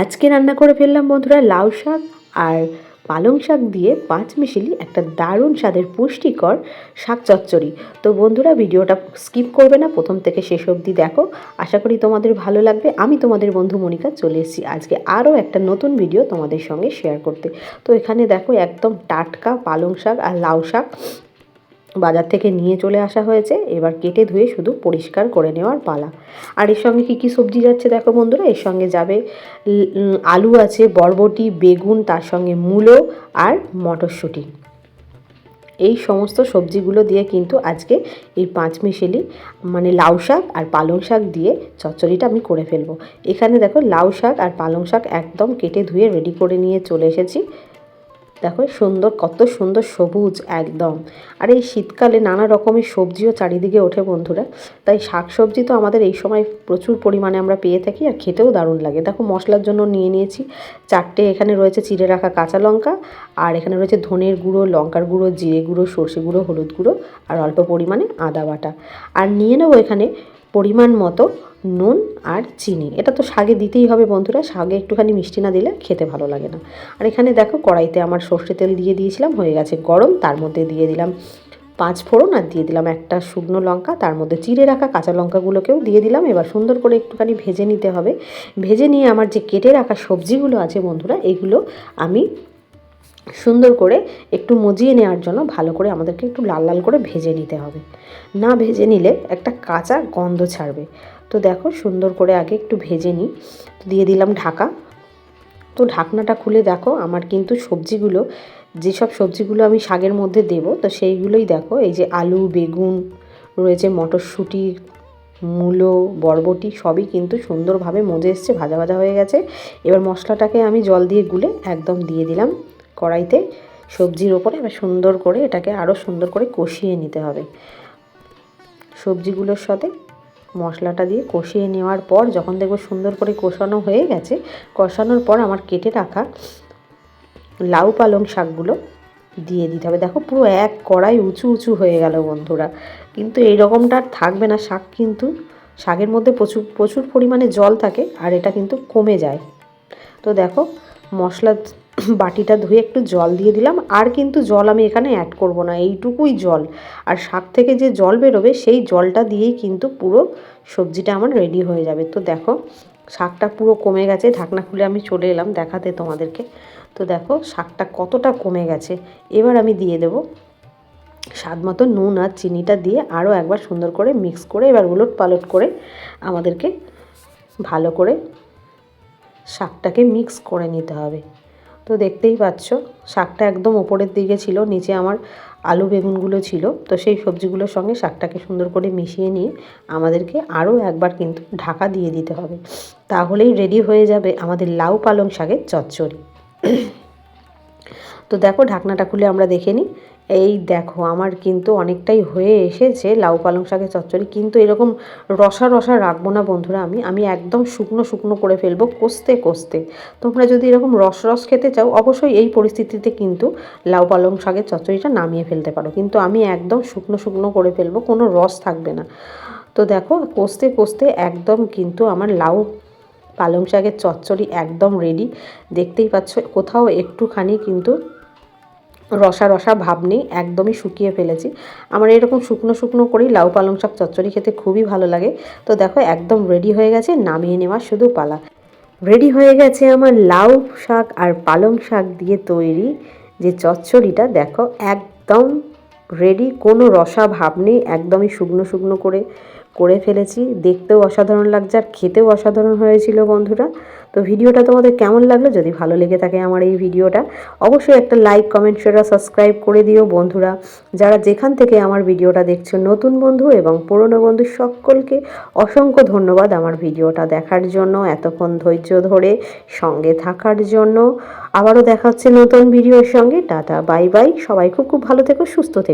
আজকে রান্না করে ফেললাম বন্ধুরা লাউ শাক আর পালং শাক দিয়ে পাঁচ মিশিলি একটা দারুণ স্বাদের পুষ্টিকর শাক চচ্চড়ি। তো বন্ধুরা ভিডিওটা স্কিপ করবে না, প্রথম থেকে শেষ অবধি দেখো। আশা করি তোমাদের ভালো লাগবে। আমি তোমাদের বন্ধু মনিকা চলে এসেছি আজকে আরও একটা নতুন ভিডিও তোমাদের সঙ্গে শেয়ার করতে। তো এখানে দেখো একদম টাটকা পালং শাক আর লাউ শাক। বাজার থেকে নিয়ে চলে আসা হয়েছে। এবার কেটে ধুয়ে শুধু পরিষ্কার করে নেওয়ার পালা। আর এর সঙ্গে কী কী সবজি যাচ্ছে দেখো বন্ধুরা? এর সঙ্গে যাবে আলু আছে, বরবটি, বেগুন, তার সঙ্গে মূলো আর মটরশুঁটি। এই সমস্ত সবজিগুলো দিয়ে কিন্তু আজকে এই পাঁচ মিশেলি মানে লাউ শাক আর পালং শাক দিয়ে চচ্চড়িটা আমি করে ফেলব। এখানে দেখো লাউ শাক আর পালং শাক একদম কেটে ধুয়ে রেডি করে নিয়ে চলে এসেছি। দেখো সুন্দর, কত সুন্দর সবুজ একদম। আর এই শীতকালে নানা রকমের সবজিও চারিদিকে ওঠে বন্ধুরা। তাই শাক সবজি তো আমাদের এই সময় প্রচুর পরিমাণে আমরা পেয়ে থাকি আর খেতেও দারুণ লাগে। দেখো মশলার জন্য নিয়ে নিয়েছি চারটে, এখানে রয়েছে চিড়ে রাখা কাঁচা লঙ্কা আর এখানে রয়েছে ধনের গুঁড়ো, লঙ্কার গুঁড়ো, জিরে গুঁড়ো, সর্ষে গুঁড়ো, হলুদ গুঁড়ো আর অল্প পরিমাণে আদা বাটা। আর নিয়ে নেব এখানে পরিমাণ মতো নুন আর চিনি। এটা তো শাগে দিতেই হবে বন্ধুরা, শাগে একটুখানি মিষ্টি না দিলে খেতে ভালো লাগে না। আর এখানে দেখো কড়াইতে আমার সর্ষে তেল দিয়ে দিয়েছিলাম, হয়ে গেছে গরম, তার মধ্যে দিয়ে দিলাম পাঁচ ফোড়ন আর দিয়ে দিলাম একটা শুকনো লঙ্কা, তার মধ্যে চিড়ে রাখা কাঁচা লঙ্কাগুলোকেও দিয়ে দিলাম। এবার সুন্দর করে একটুখানি ভেজে নিতে হবে। ভেজে নিয়ে আমার যে কেটে রাখা সবজিগুলো আছে বন্ধুরা, এগুলো আমি সুন্দর করে একটু মজিয়ে নেওয়ার জন্য ভালো করে আমাদেরকে একটু লাল লাল করে ভেজে নিতে হবে। না ভেজে নিলে একটা কাঁচা গন্ধ ছাড়বে। তো দেখো সুন্দর করে আগে একটু ভেজে নিই। দিয়ে দিলাম ঢাকা। তো ঢাকনাটা খুলে দেখো, আমার কিন্তু সবজিগুলো, যেসব সবজিগুলো আমি শাকের মধ্যে দেব, তো সেইগুলোই দেখো, এই যে আলু, বেগুন, রয়েছে মটরশুঁটি, মূলো, বরবটি, সবই কিন্তু সুন্দরভাবে মজে এসছে, ভাজা ভাজা হয়ে গেছে। এবার মশলাটাকে আমি জল দিয়ে গুলে একদম দিয়ে দিলাম। কড়াইতে সবজির ওপরে এবার সুন্দর করে এটাকে আরও সুন্দর করে কষিয়ে নিতে হবে। সবজিগুলোর সাথে মশলাটা দিয়ে কষিয়ে নেওয়ার পর যখন দেখব সুন্দর করে কষানো হয়ে গেছে, কষানোর পর আমার কেটে রাখা লাউ পালং শাকগুলো দিয়ে দিতে হবে। দেখো পুরো এক কড়াই উঁচু উঁচু হয়ে গেল বন্ধুরা। কিন্তু এই রকমটা আর থাকবে না, শাক কিন্তু শাকের মধ্যে প্রচুর প্রচুর পরিমাণে জল থাকে আর এটা কিন্তু কমে যায়। তো দেখো মশলা বাটিটা ধুয়ে একটু জল দিয়ে দিলাম। আর কিন্তু জল আমি এখানে অ্যাড করব না, এইটুকুই জল। আর শাক থেকে যে জল বেরোবে, সেই জলটা দিয়েই কিন্তু পুরো সবজিটা আমার রেডি হয়ে যাবে। তো দেখো, শাকটা পুরো কমে গেছে। ঢাকনা খুলে আমি চলে এলাম দেখাতে তোমাদেরকে। তো দেখো, শাকটা কতটা কমে গেছে। এবার আমি দিয়ে দেবো স্বাদ মতো নুন আর চিনিটা দিয়ে আরও একবার সুন্দর করে মিক্স করে, এবার উলট পালট করে আমাদেরকে ভালো করে শাকটাকে মিক্স করে নিতে হবে। তো দেখতেই পাচ্ছ, শাকটা একদম ওপরের দিকে ছিল, নিচে আমার আলু বেগুনগুলো ছিল। তো সেই সবজিগুলোর সঙ্গে শাকটাকে সুন্দর করে মিশিয়ে নিয়ে আমাদেরকে আরও একবার কিন্তু ঢাকা দিয়ে দিতে হবে। তাহলেই রেডি হয়ে যাবে আমাদের লাউ পালং শাকের চচ্চড়ি। তো দেখো, ঢাকনাটা খুলে আমরা দেখে নিই। এই দেখো, আমার কিন্তু অনেকটাই হয়ে এসেছে লাউ পালং শাকের চচ্চড়ি, কিন্তু এরকম রসা রসা রাখব না বন্ধুরা আমি। আমি একদম শুকনো শুকনো করে ফেলব কষতে কষতে। তোমরা যদি এরকম রস রস খেতে চাও, অবশ্যই এই পরিস্থিতিতে কিন্তু লাউ পালং শাকের চচ্চড়িটা নামিয়ে ফেলতে পারো। কিন্তু আমি একদম শুকনো শুকনো করে ফেলব, কোনো রস থাকবে না। তো দেখো, কষতে কষতে একদম কিন্তু আমার লাউ পালং শাকের চচ্চড়ি একদম রেডি দেখতেই পাচ্ছ, কোথাও একটুখানি কিন্তু রসা রসা ভাব নেই, একদমই শুকিয়ে ফেলেছি। আমার এরকম শুকনো শুকনো করেই লাউ পালং শাক চচ্চড়ি খেতে খুবই ভালো লাগে। তো দেখো, একদম রেডি হয়ে গেছে, নামিয়ে নেওয়া শুধু পালা। রেডি হয়ে গেছে আমার লাউ শাক আর পালং শাক দিয়ে তৈরি যে চচ্চড়িটা, দেখো, একদম রেডি কোনো রসা ভাব নেই, একদমই শুকনো শুকনো করে করে ফেলেছি। দেখতেও অসাধারণ লাগছে আর খেতেও অসাধারণ হয়েছিল বন্ধুরা। তো ভিডিওটা তোমাদের কেমন লাগল? যদি ভালো লেগে থাকে আমার এই ভিডিওটা, অবশ্যই একটা লাইক কমেন্ট শেয়ার সাবস্ক্রাইব করে দিও বন্ধুরা। যারা যেখান থেকে আমার ভিডিওটা দেখছ, নতুন বন্ধু এবং পুরনো বন্ধু, সকলকে অসংখ্য ধন্যবাদ আমার ভিডিওটা দেখার জন্য, এতক্ষণ ধৈর্য ধরে সঙ্গে থাকার জন্য। আবারও দেখা হচ্ছে নতুন ভিডিওর সঙ্গে। টাটা বাই বাই সবাই খুব খুব ভালো থেকো, সুস্থ থেকো।